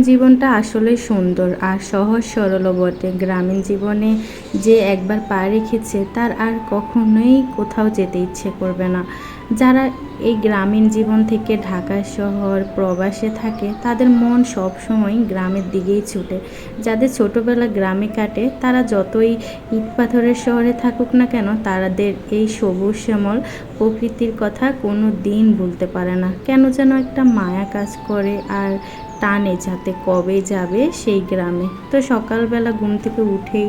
জীবনটা আসলে সুন্দর আর সহজ সরলও বটে। গ্রামীণ জীবনে যে একবার পা রেখেছে, তার আর কখনোই কোথাও যেতে ইচ্ছে করবে না। যারা এই গ্রামীণ জীবন থেকে ঢাকা শহর, প্রবাসে থাকে, তাদের মন সব সময় গ্রামের দিকেই ছুটে। যাদের ছোটোবেলা গ্রামে কাটে, তারা যতই ইট পাথরের শহরে থাকুক না কেন তাদের এই সবুজ শ্যামল প্রকৃতির কথা কোনো দিন ভুলতে পারে না। কেন যেন একটা মায়া কাজ করে আর টানে যাতে কবে যাবে সেই গ্রামে। তো সকালবেলা ঘুম থেকে উঠেই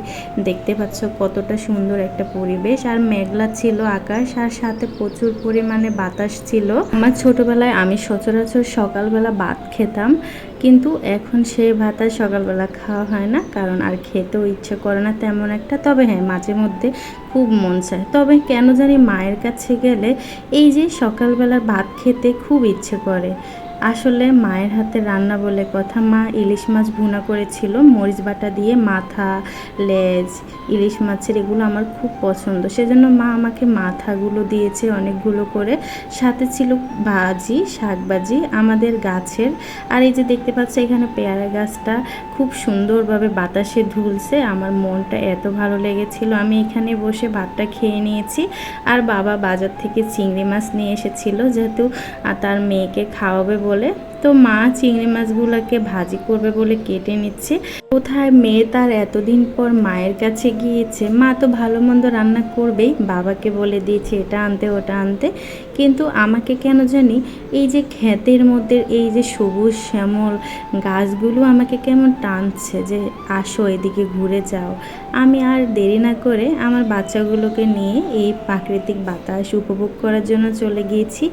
দেখতে পাচ্ছ কতটা সুন্দর একটা পরিবেশ। আর মেঘলা ছিল আকাশ, আর সাথে প্রচুর পরিমাণে বাতাস ছিল। আমার ছোটবেলায় আমি সচরাচর সকালবেলা ভাত খেতাম, কিন্তু এখন সেই ভাত আর সকালবেলা খাওয়া হয় না, কারণ আর খেতেও ইচ্ছে করে না তেমন একটা। তবে হ্যাঁ মাঝে মধ্যে খুব মন চায়। তবে কেন জানি মায়ের কাছে গেলে এই যে সকালবেলার ভাত খেতে খুব ইচ্ছে করে। আসলে মায়ের হাতে রান্না বলে কথা, মা ইলিশ মাছ ভুনা করেছিল, মরিচ বাটা দিয়ে মাথা, লেজ, ইলিশ মাছের এগুলো আমার খুব পছন্দ। সেজন্য মা আমাকে মাথাগুলো দিয়েছে অনেকগুলো করে। সাথে ছিল ভাজি শাক ভাজি আমাদের গাছের। আর এই যে দেখতে পাচ্ছ, এখানে পেয়ারা গাছটা খুব সুন্দরভাবে বাতাসে ধুলছে। আমার মনটা এত ভালো লেগেছিল। আমি এখানে বসে ভাতটা খেয়ে নিয়েছি। আর বাবা বাজার থেকে চিংড়ি মাছ নিয়ে এসেছিল, যেহেতু তার মেয়েকে খাওয়াবে বলে তো মা চিংড়ি মাছগুলোকে ভাজি করবে বলে কেটে নিচ্ছে। কোথায় মেয়ে তার এতদিন পর মায়ের কাছে গিয়েছে? মা তো ভালো মন্দ রান্না করবেই। বাবাকে বলে দিয়েছে, এটা আনতে, ওটা আনতে। কিন্তু আমাকে কেন জানি এই যে ক্ষেতের মধ্যে এই যে সবুজ শ্যামল গাছগুলো আমাকে কেমন টানছে যে, আসো এদিকে ঘুরে যাও। আমি আর দেরি না করে আমার বাচ্চাগুলোকে নিয়ে এই প্রাকৃতিক বাতাস উপভোগ করার জন্য চলে গিয়েছি।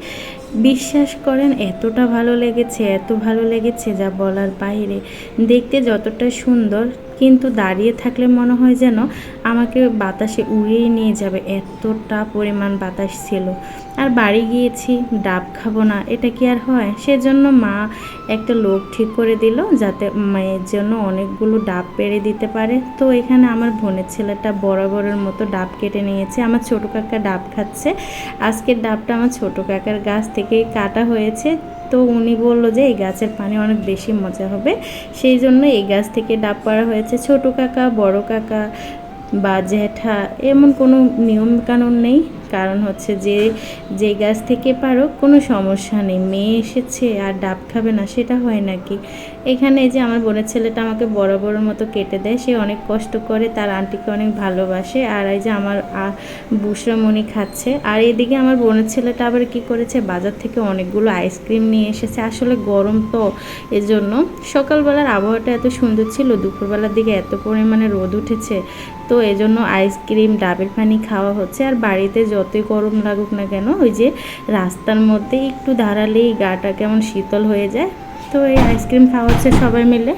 বিশ্বাস করেন এতটা ভালো লেগেছে এত ভালো লেগেছে যা বলার বাইরে। দেখতে যতটা সুন্দর কিন্তু দাঁড়িয়ে থাকলে মনে হয় যেন আমাকে বাতাসে উড়িয়ে নিয়ে যাবে। এতটা পরিমাণ বাতাস ছিল। আর বাড়ি গিয়েছি, ডাব খাব না, এটা কি আর হয়? সেজন্য মা একটা লোক ঠিক করে দিল যাতে মায়ের জন্য অনেকগুলো ডাব পেরে দিতে পারে। তো এখানে আমার বোনের ছেলেটা বরাবরের মতো ডাব কেটে নিয়েছে। আমার ছোটো কাকা ডাব খাচ্ছে। আজকের ডাবটা আমার ছোটো কাকার গাছ থেকেই কাটা হয়েছে। তো উনি বলল যে এই গাছের পানি অনেক বেশি মজা হবে। সেই জন্য এই গাছ থেকে ডাব পাড়া হয়েছে। ছোট কাকা, বড় কাকা বা জ্যাঠা এমন কোনো নিয়মকানুন নেই। কারণ হচ্ছে যে যে গাছ থেকে পারো, কোনো সমস্যা নেই। মেয়ে এসেছে আর ডাব খাবে না, সেটা হয় নাকি? এখানে যে আমার বোনের ছেলেটা আমাকে বড় বড় মতো কেটে দেয়, সে অনেক কষ্ট করে, তার আন্টিকে অনেক ভালোবাসে। আর এই যে আমার বুসরামণি খাচ্ছে। আর এদিকে আমার বোনের ছেলেটা আবার কি করেছে, বাজার থেকে অনেকগুলো আইসক্রিম নিয়ে এসেছে। আসলে গরম তো এজন্য। সকালবেলার আবহাওয়াটা এত সুন্দর ছিল, দুপুরবেলার দিকে এত পরিমাণে রোদ উঠেছে, তো এজন্য আইসক্রিম, ডাবের পানি খাওয়া হচ্ছে। আর বাড়িতে যতই গরম লাগুক না কেন, ওই যে রাস্তার মধ্যে একটু দাঁড়ালেই গাটা কেমন শীতল হয়ে যায়। তো এই আইসক্রিম খাওয়া হচ্ছে সবাই মিলে।